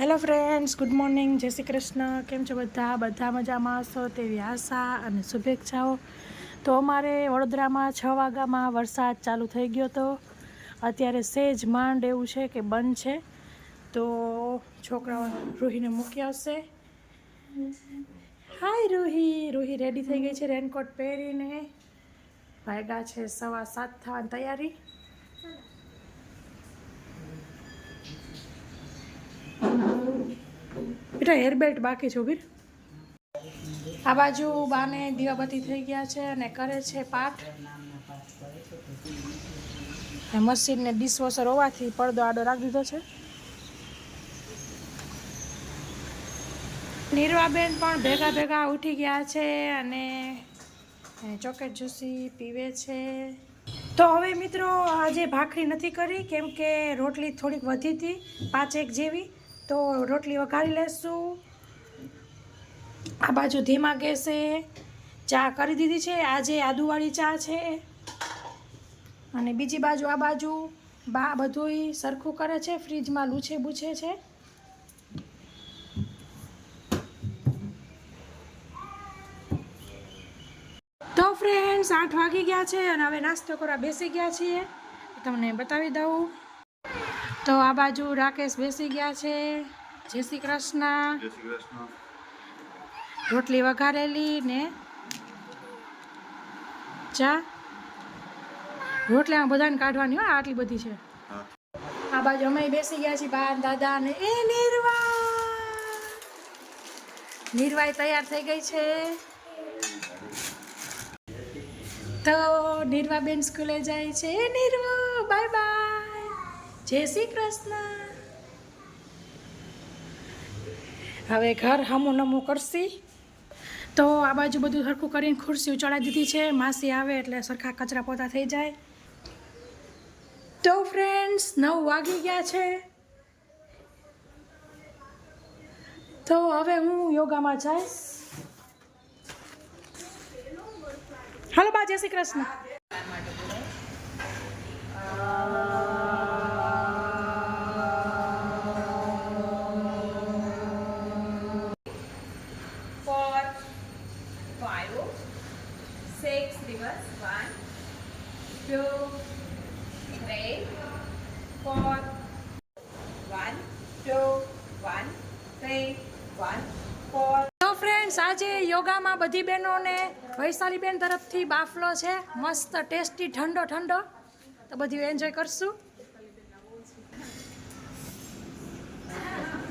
Hello friends good morning જય શ્રી કૃષ્ણ. કેમ છો બધા? બધા મજામાં હશો તેવી આશા અને શુભેચ્છાઓ. તો અમારે વડોદરામાં છ વાગ્યામાં વરસાદ ચાલુ થઈ ગયો હતો. અત્યારે સેજ માંડ એવું છે કે બંધ છે. તો છોકરાઓ રૂહીને મૂકી આવશે. હાય, રૂહી. રૂહી રેડી થઈ ગઈ છે રેનકોટ પહેરીને. વાગ્યા છે સવા સાત થવાની તૈયારી. બેટા હેર બેલ્ટ બાકી છે, ઊભી આ બાજુ બાને દીવાબત્તી થઈ ગયા છે અને કરે છે પાઠ. મશીનને ડિશવોશર હોવાથી પડદો આડો રાખી દીધો છે. નીરવાબેન પણ ભેગા ભેગા ઉઠી ગયા છે અને ચોકેટ જ્યુસી પીવે છે. તો હવે મિત્રો આજે ભાખરી નથી કરી, કેમ કે રોટલી થોડીક વધી હતી પાંચેક જેવી. તો રોટલી વઘારી લેશું. આ બાજુ ધીમા ગેસે ચા કરી દીધી છે. આજે આદુવાળી ચા છે. અને બીજી બાજુ, આ બાજુ બા બધુંય સરખું કરે છે. ફ્રીજમાં લૂછે બૂછે છે. તો ફ્રેન્ડ્સ આઠ વાગી ગયા છે અને હવે નાસ્તો કરવા બેસી ગયા છીએ. તમને બતાવી દઉં. તો આ બાજુ રાકેશ બેસી ગયા છે. જય શ્રી કૃષ્ણ. રોટલી વઘારેલી ને ચા. રોટલી બધાને કાઢવાની હોય આટલી બધી છે. આ બાજુ અમે બેસી ગયા છીએ બા દાદા ને એ નિર્વા નિર્વાય તૈયાર થઈ ગઈ છે. તો નિર્વા બેન સ્કૂલે જાય છે. એ નિર્વા બાય બાય. જય શ્રી કૃષ્ણ. હવે ઘર હમું નમું કરશી. તો આ બાજુ બધું સરખું કરીને ખુરશી ચડાવી દીધી છે. માસી આવે એટલે સરખા કચરા પોતા થઈ જાય. તો ફ્રેન્ડ્સ નવ વાગી ગયા છે. તો હવે હું યોગામાં જઈશ. હાલો બા, જય શ્રી કૃષ્ણ. તો સાંજે યોગામાં બધી બહેનોને વૈશાલી બેન તરફથી બાફલો છે. મસ્ત ટેસ્ટી ઠંડો ઠંડો. તો બધું એન્જોય કરશું.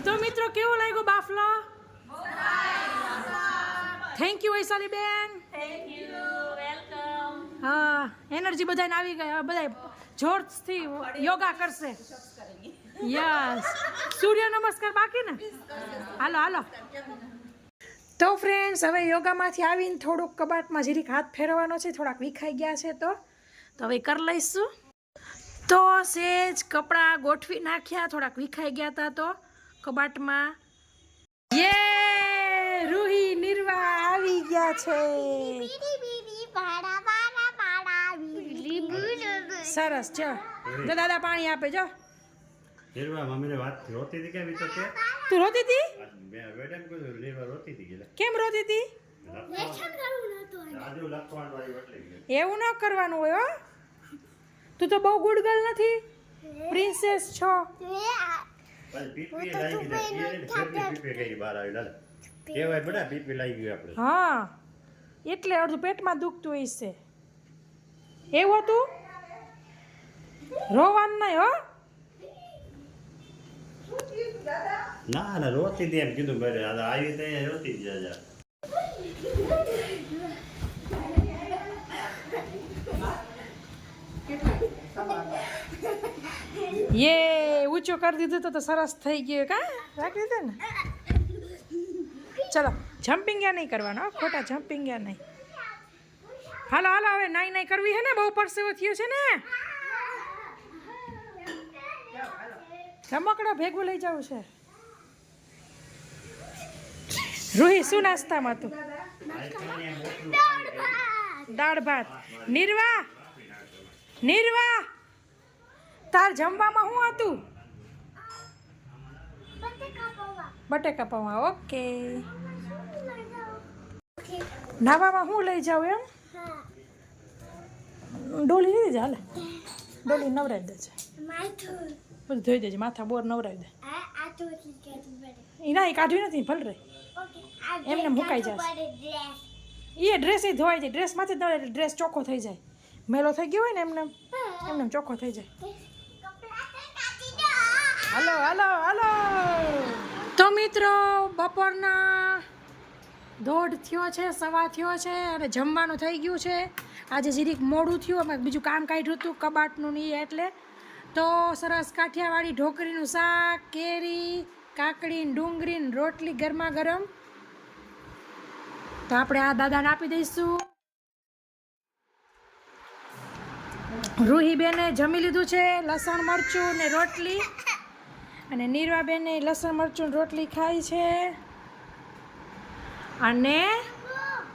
તો મિત્રો કેવો લાગ્યો બાફલો? થેન્ક યુ વૈશાલી બેન હા એનર્જી બધાને આવી ગઈ બધા જોરથી યોગા કરશે. યસ સૂર્ય નમસ્કાર બાકી ને? હાલો હાલો. તો ફ્રેન્ડ્સ હવે યોગામાંથી આવીને થોડુંક કબાટમાં જરીક હાથ ફેરવવાનો છે થોડાક વિખાઈ ગયા છે તો. તો હવે કરી લઈશું. તો સેજ કપડાં ગોઠવી નાખ્યા થોડાક વિખાઈ ગયા હતા તો કબાટમાં. યે રૂહી નિર્વા આવી ગયા છે. સરસ ચો જો દાદા પાણી આપે જો. નિર્વા મમ્મીને વાત રોતી હતી કે તું રોતી હતી? કેમ રોતી હતી. એવું ન કરવાનું હોય, હો. તું તો બહુ ગુડ ગર્લ નથી. પ્રિન્સેસ છો. હા, એટલે અડધું પેટમાં દુખતું છે. એવું હતું? રોવાનું નહીં, હો. ના ના, રોતી હતી એમ કીધું મેરે. આવી તો રોતી જ જા યે, ઊંચો કરી દીધું તો સરસ થઈ ગયું કા? રાખી દીધું ને? ચલો જમ્પિંગ યા નહીં કરવાનો ખોટા જમ્પિંગ યા નહીં. હાલો હાલો, હવે નાઈ નાઈ કરવી છે ને, બહુ પરસેવો થયો છે ને? રમકડો ભેગું લઈ જવું છે. રૂહી, શું નાસ્તામાં તું? દાળ ભાત. નિર્વા નિર્વા, તાર જમવામાં શું હતું? બટેકા પૌવા, ઓકે. નાવામાં શું લઈ જાઉં એમ? ડોલી લીધી જ હાલે? ડોલી નવરાવી દે છે. બધું ધોઈ દેજે માથા બોર નવરાવી દે. એ ના એ કાઢવી નથી ભલ રહી. એમને મુકાઈ જશે. એ ડ્રેસ એ ધોવાઈ જાય. ડ્રેસમાંથી ધોવાય એટલે ડ્રેસ ચોખ્ખો થઈ જાય. મેલો થઈ ગયો હોય ને એમને એમને એમ ચોખ્ખો થઈ જાય. Hello hello hello. તો મિત્રો બપોરના દોઢ થયો છે સવા થયો છે અને જમવાનું થઈ ગયું છે. આજે જીરીક મોડું થયું અમે બીજું કામ કાઢ્યું હતું કબાટનું ને ઈ એટલે. તો સરસ કાઠિયાવાડી ઢોકળીનું શાક, કેરી, કાકડી, ડુંગળી રોટલી ગરમા ગરમ તો આપણે આ દાદાને આપી દઈશું. રૂહીબેને જમી લીધું છે લસણ, મરચું ને રોટલી. અને નીરવાબેને લસણ, મરચું રોટલી ખાઈ છે. અને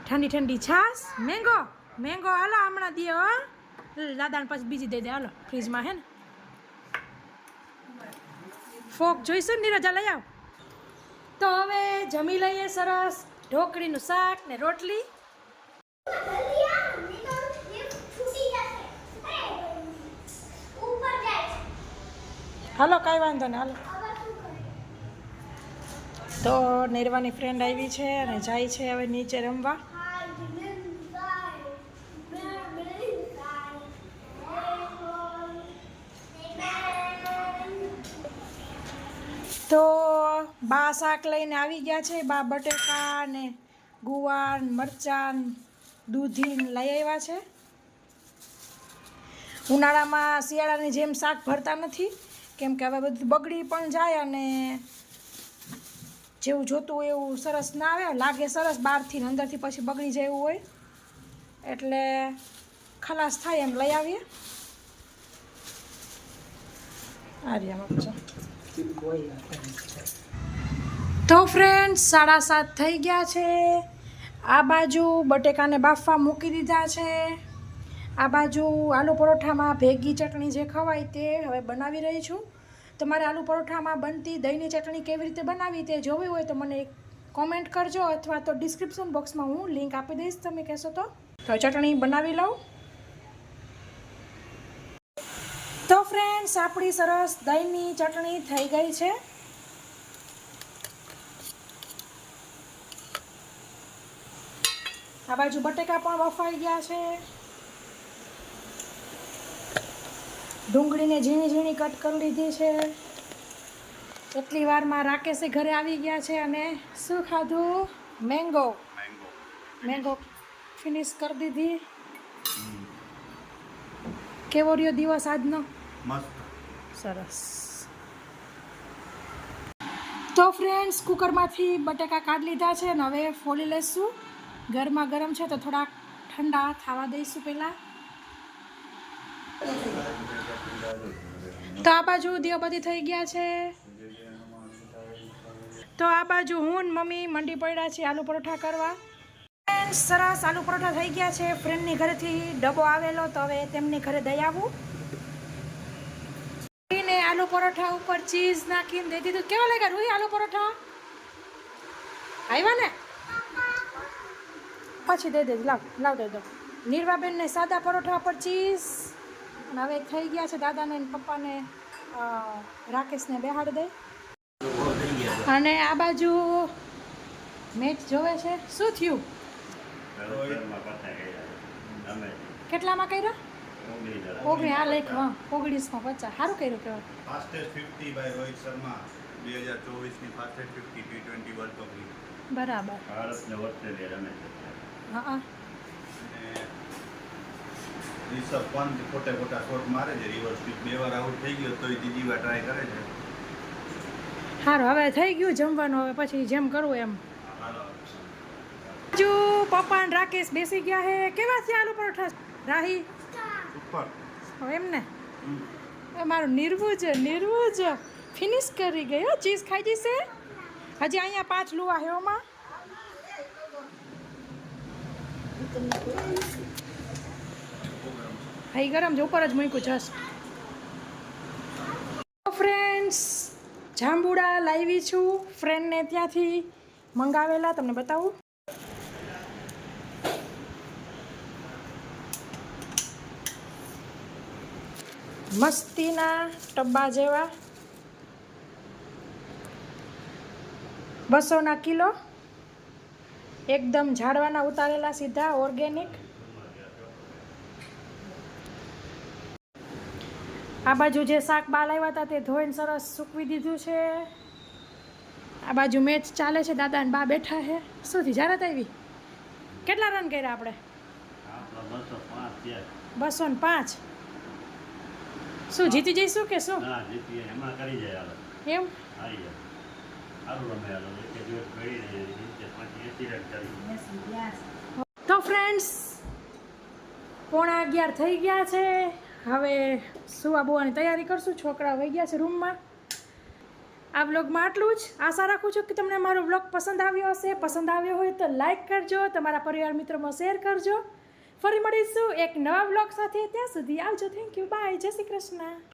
ઠંડી ઠંડી છાશ, મેંગો. મેંગો હાલો હમણાં દે હો. દાદાને પછી બીજી દઈ દે. હાલો, ફ્રીજમાં હે ને. ફોક જોઈશું ને રજા લઈ આવ. તો હવે જમી લઈએ સરસ ઢોકળીનું શાક ને રોટલી. હાલો, કાંઈ વાંધો ને હાલો. તો નિર્વાની ફ્રેન્ડ આવી છે અને જાય છે હવે નીચે રમવા. બા શાક લઈને આવી ગયા છે. બા બટેકા ને ગુવાર મરચાં ને દૂધી લઈ આવ્યા છે. ઉનાળામાં શિયાળાની જેમ શાક ભરતા નથી. કેમ કે હવે બધું બગડી પણ જાય અને જેવું જોતું હોય એવું સરસ ના આવે. લાગે સરસ બહારથી ને અંદરથી પછી બગડી જાય એવું હોય. એટલે ખલાસ થાય એમ લઈ આવીએ. આર્યા મગજો તો ફ્રેન્ડ સાડા સાત થઈ ગયા છે. આ બાજુ બટેકાને બાફવા મૂકી દીધા છે. આ બાજુ આલુ પરોઠામાં ભેગી ચટણી જે ખવાય તે હવે બનાવી રહી છું. તમારે આલુ પરોઠામાં બનતી દહીંની ચટણી કેવી રીતે બનાવી તે જોવી હોય તો મને કોમેન્ટ કરજો અથવા તો ડિસ્ક્રિપ્શન બોક્સમાં હું લિંક આપી દઈશ, તમે કહેશો તો. તો ચટણી બનાવી લઉં. તો ફ્રેન્ડ્સ આપણી સરસ દહીંની ચટણી થઈ ગઈ છે. આ બાજુ બટેકા પણ બફાઈ ગયા છે. ડુંગળીને ઝીણી ઝીણી કટ કરી લીધી છે. એટલી વારમાં રાકેશે ઘરે આવી ગયા છે અને શું ખાધું? મેંગો. મેંગો. ફિનિશ કરી દીધી. કેવો રહ્યો દિવસ આજનો? સરસ. તો ફ્રેન્ડ્સ કુકરમાંથી બટેકા કાઢી લીધા છે અને હવે ફોલી લઈશું ગરમા ગરમ છે તો થોડાક ઠંડા થવા દઈશું પહેલાં. તો આ બાજુ દીવાબત્તી થઈ ગયા છે. તો આ બાજુ હું મમ્મી મંડી પડ્યા છે આલુ પરોઠા કરવા. સરસ આલુ પરોઠા થઈ ગયા છે. ફ્રેન્ડની ઘરેથી ડબ્બો આવેલો તો હવે તેમની ઘરે દઈ આવું. ને આલુ પરોઠા ઉપર ચીઝ નાખીને દઈ દીધું. કેવા લાગ્યા? રૂહી આલુ પરોઠા? આવ્યા ને? પછી દઈ દેજો લાવ લાવ દઈ દો. નીરવાબેનને સાદા પરોઠા પર ચીઝ. અને હવે થઈ ગયા છે દાદાને ને પપ્પાને રાકેશને બેહાડ દઈ. અને આ બાજુ મેચ જોવે છે. શું થયું? કેટલામાં કર્યા? ઓગણી આ લેખ હા ઓગણીસમાં પચાસ. સારું કર્યું કહેવાય fastest fifty by Rohit Sharma બે હજાર ચોવીસની fastest fifty T twenty World Cup બરાબર. ભારતને ઓસ્ટ્રેલિયા રમે છે. હા હા રિષભ પંત ખોટે ખોટા શોટ મારે છે રિવર્સ સ્પીડ બે વાર આઉટ થઈ ગયો તોય ત્રીજી વાર ટ્રાય કરે છે. સારું હવે થઈ ગયું જમવાનું હવે પછી જેમ કરવું એમ. જો પપ્પા ને રાકેશ બેસી ગયા હે કેવા છે આલુ પરોઠા? રાહી? ઉપર. એમ એમને? એ મારું નિર્વુજ નિર્વુજ ફિનિશ કરી ગયો ચીઝ ખાઈ જશે હજી અહીંયા પાંચ લુવા હે ઓમાં. હા ગરમ છે ઉપર જ મૂક્યું જસ્ટ ફ્રેન્ડ્સ જાંબુડા લાવી છું ફ્રેન્ડને ત્યાંથી મંગાવેલા, તમને બતાવું? મસ્તીના ટબ્બા જેવા. બસોના કિલો. એકદમ ઝાડવાના ઉતારેલા સીધા ઓર્ગેનિક આ બાજુ જે શાક બાલ આવ્યા હતા તે ધોઈને સરસ સૂકવી દીધું છે. આ બાજુ મેચ ચાલે છે દાદા અને બા બેઠા છે. શુંથી જારત આવી? કેટલા રન કર્યા આપણે? બસો ને પાંચ. શું જીતી જઈશું કે શું? એમાં તો ફ્રેન્ડ્સ પોણા અગિયાર થઈ ગયા છે. હવે સુવા બોવાની તૈયારી કરશું. છોકરા વહી ગયા છે રૂમમાં. આ બ્લોગમાં આટલું જ. આશા રાખું છું કે તમને મારો બ્લોગ પસંદ આવ્યો હશે. પસંદ આવ્યો હોય તો લાઈક કરજો. તમારા પરિવાર મિત્રોમાં શેર કરજો. ફરી મળીશું એક નવા બ્લોગ સાથે. ત્યાં સુધી આવજો. થેન્ક યુ બાય જય શ્રી કૃષ્ણ.